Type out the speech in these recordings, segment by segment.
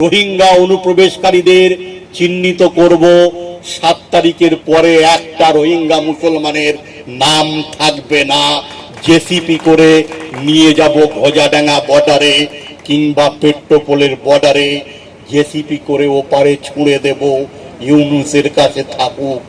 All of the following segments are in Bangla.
রোহিঙ্গা অনুপ্রবেশকারীদের চিহ্নিত করব। সাত তারিখের পরে একটা রোহিঙ্গা মুসলমানের নাম থাকবে না। জেসিপি করে নিয়ে যাব ভোজাডাঙ্গা বর্ডারে কিংবা পেট্রোপোলের বর্ডারে। জেসিপি করে ওপারে ছুঁড়ে দেব। ইউনুসের কাছে থাকুক।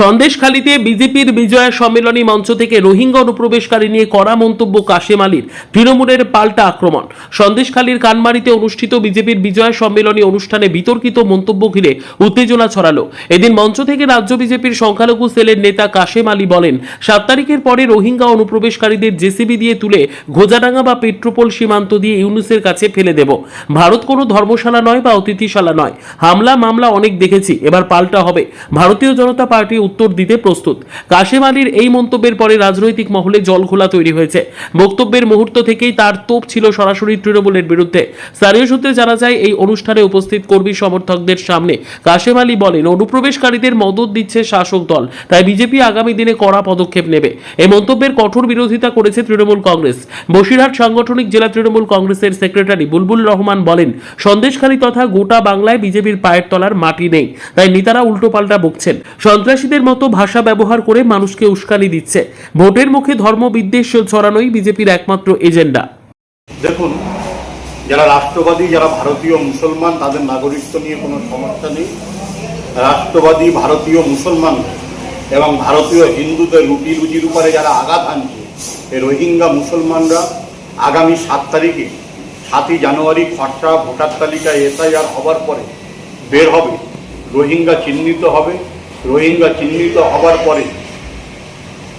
সন্দেশখালীতে বিজেপির বিজয়া সম্মেলনী মঞ্চ থেকে রোহিঙ্গা অনুপ্রবেশকারী নিয়ে কড়া মন্তব্য কাশেম আলীর। তৃণমূলের পাল্টা আক্রমণ। সন্দেশখালীর কানমারিতে অনুষ্ঠিত বিজেপির বিজয়া সম্মেলনী অনুষ্ঠানে বিতর্কিত মন্তব্য ঘিরে উত্তেজনা ছড়ালো। এদিন মঞ্চ থেকে রাজ্য বিজেপির সংখ্যালঘু সেলের নেতা কাশেম আলী বলেন, সাত তারিখের পরে রোহিঙ্গা অনুপ্রবেশকারীদের জেসিবি দিয়ে তুলে ঘোজাডাঙ্গা বা পেট্রোপোল সীমান্ত দিয়ে ইউনুসের কাছে ফেলে দেব। ভারত কোনো ধর্মশালা নয় বা অতিথিশালা নয়। হামলা মামলা অনেক দেখেছি, এবার পাল্টা হবে। ভারতীয় জনতা পার্টি উত্তর দিতে প্রস্তুত। কাশেম আলীর এই মন্তব্যের পরে রাজনৈতিক মহলে জলঘোলা তৈরি হয়েছে। বক্তব্যের মুহূর্ত থেকেই তার তোপ ছিল সরাসরি তৃণমূলের বিরুদ্ধে। স্থানীয় সূত্রে জানা যায়, এই অনুষ্ঠানে উপস্থিত কর্মী সমর্থকদের সামনে কাশেম আলী বলেন, অনুপ্রবেশকারীদের মদত দিচ্ছে শাসক দল, তাই বিজেপি আগামী দিনে কড়া পদক্ষেপ নেবে। এই মন্তব্যের কঠোর বিরোধিতা করেছে তৃণমূল কংগ্রেস। বসিরহাট সাংগঠনিক জেলা তৃণমূল কংগ্রেসের সেক্রেটারি বুলবুল রহমান বলেন, সন্দেশখালী তথা গোটা বাংলায় বিজেপির পায়ের তলার মাটি নেই, তাই নেতারা উল্টোপাল্টা বকছেন। সন্ত্রাসীদের মতো ভাষা ব্যবহার করে মানুষকে উস্কানি দিচ্ছে। ভোটের মুখে ধর্ম বিদ্বেষ ছড়ানোই বিজেপির একমাত্র এজেন্ডা। দেখুন, যারা রাষ্ট্রবাদী, যারা ভারতীয় মুসলমান, তাদের নাগরিকত্ব নিয়ে কোনো সমস্যা নেই। রাষ্ট্রবাদী, ভারতীয় মুসলমান এবং ভারতীয় হিন্দুদের রুটি রুজির উপরে যারা আঘাত আনছে এই রোহিঙ্গা মুসলমানরা আগামী সাত তারিখে, সাতই জানুয়ারি, খসড়া ভোটার তালিকায় এসআইআর হবার পরে বের হবে, রোহিঙ্গা চিহ্নিত হবে। রোহিঙ্গা চিহ্নিত হবার পরে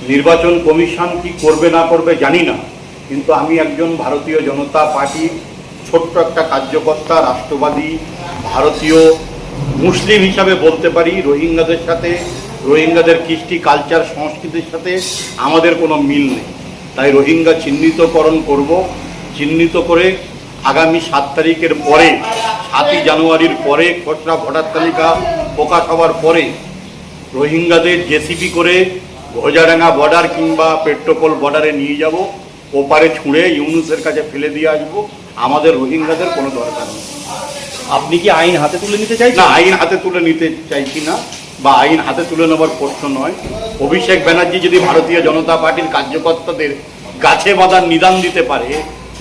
নির্বাচন কমিশন কি করবে না করবে জানি না, কিন্তু আমি একজন ভারতীয় জনতা পার্টির ছোট্ট একটা কার্যকর্তা, রাষ্ট্রবাদী, ভারতীয় মুসলিম হিসাবে বলতে পারি, রোহিঙ্গাদের সাথে, রোহিঙ্গাদের কৃষ্টি কালচার সংস্কৃতির সাথে আমাদের কোনো মিল নেই। তাই রোহিঙ্গা চিহ্নিতকরণ করব, চিহ্নিত করে আগামী সাত তারিখের পরে, সাতই জানুয়ারির পরে, খসড়া ভোটার তালিকা প্রকাশ হওয়ার পরে রোহিঙ্গাদের জেসিপি করে ঘোজাডাঙ্গা বর্ডার কিংবা পেট্রোপোল বর্ডারে নিয়ে যাব ওপারে ছুঁড়ে ইউনুসের কাছে ফেলে দিয়ে আসব আমাদের রোহিঙ্গাদের কোনো দরকার নেই। আপনি কি আইন হাতে তুলে নিতে চাই না আইন হাতে তুলে নিতে চাইছি না বা আইন হাতে তুলে নেওয়ার প্রশ্ন নয়। অভিষেক ব্যানার্জি যদি ভারতীয় জনতা পার্টির কার্যকর্তাদের গাছে বাঁধার নিদান দিতে পারে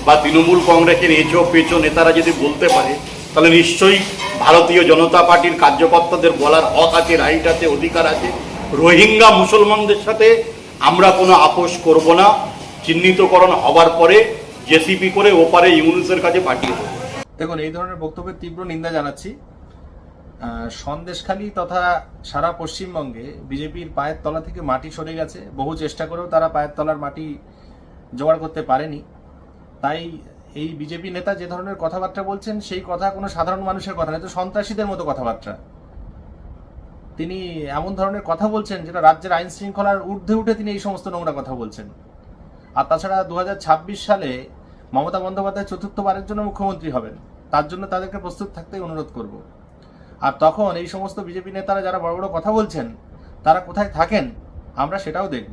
বা তৃণমূল কংগ্রেসের এঁচো পেঁচো নেতারা যদি বলতে পারে তাহলে নিশ্চয়ই ভারতীয় জনতা পার্টির কার্যকর্তাদের বলার হক আছে রাইট আছে, অধিকার আছে। রোহিঙ্গা মুসলমানদের সাথে আমরা কোনো আপোষ করব না। চিহ্নিতকরণ হবার পরে জেসিপি করে ওপারে ইউনুসের কাছে পাঠিয়ে দেবো। দেখুন, এই ধরনের বক্তব্যের তীব্র নিন্দা জানাচ্ছি। সন্দেশখালী তথা সারা পশ্চিমবঙ্গে বিজেপির পায়ের তলা থেকে মাটি সরে গেছে। বহু চেষ্টা করেও তারা পায়ের তলার মাটি জোগাড় করতে পারেনি। তাই এই বিজেপি নেতা যে ধরনের কথাবার্তা বলছেন, সেই কথা কোনো সাধারণ মানুষের কথা নয়, তো সন্ত্রাসীদের মতো কথাবার্তা। তিনি এমন ধরনের কথা বলছেন যেটা রাজ্যের আইন শৃঙ্খলার ঊর্ধ্বে উঠে তিনি এই সমস্ত নোংরা কথা বলছেন। আর তাছাড়া দু হাজার ছাব্বিশ সালে মমতা বন্দ্যোপাধ্যায় চতুর্থবারের জন্য মুখ্যমন্ত্রী হবেন, তার জন্য তাদেরকে প্রস্তুত থাকতে অনুরোধ করব। আর তখন এই সমস্ত বিজেপি নেতারা যারা বড় বড় কথা বলছেন, তারা কোথায় থাকেন, আমরা সেটাও দেখব।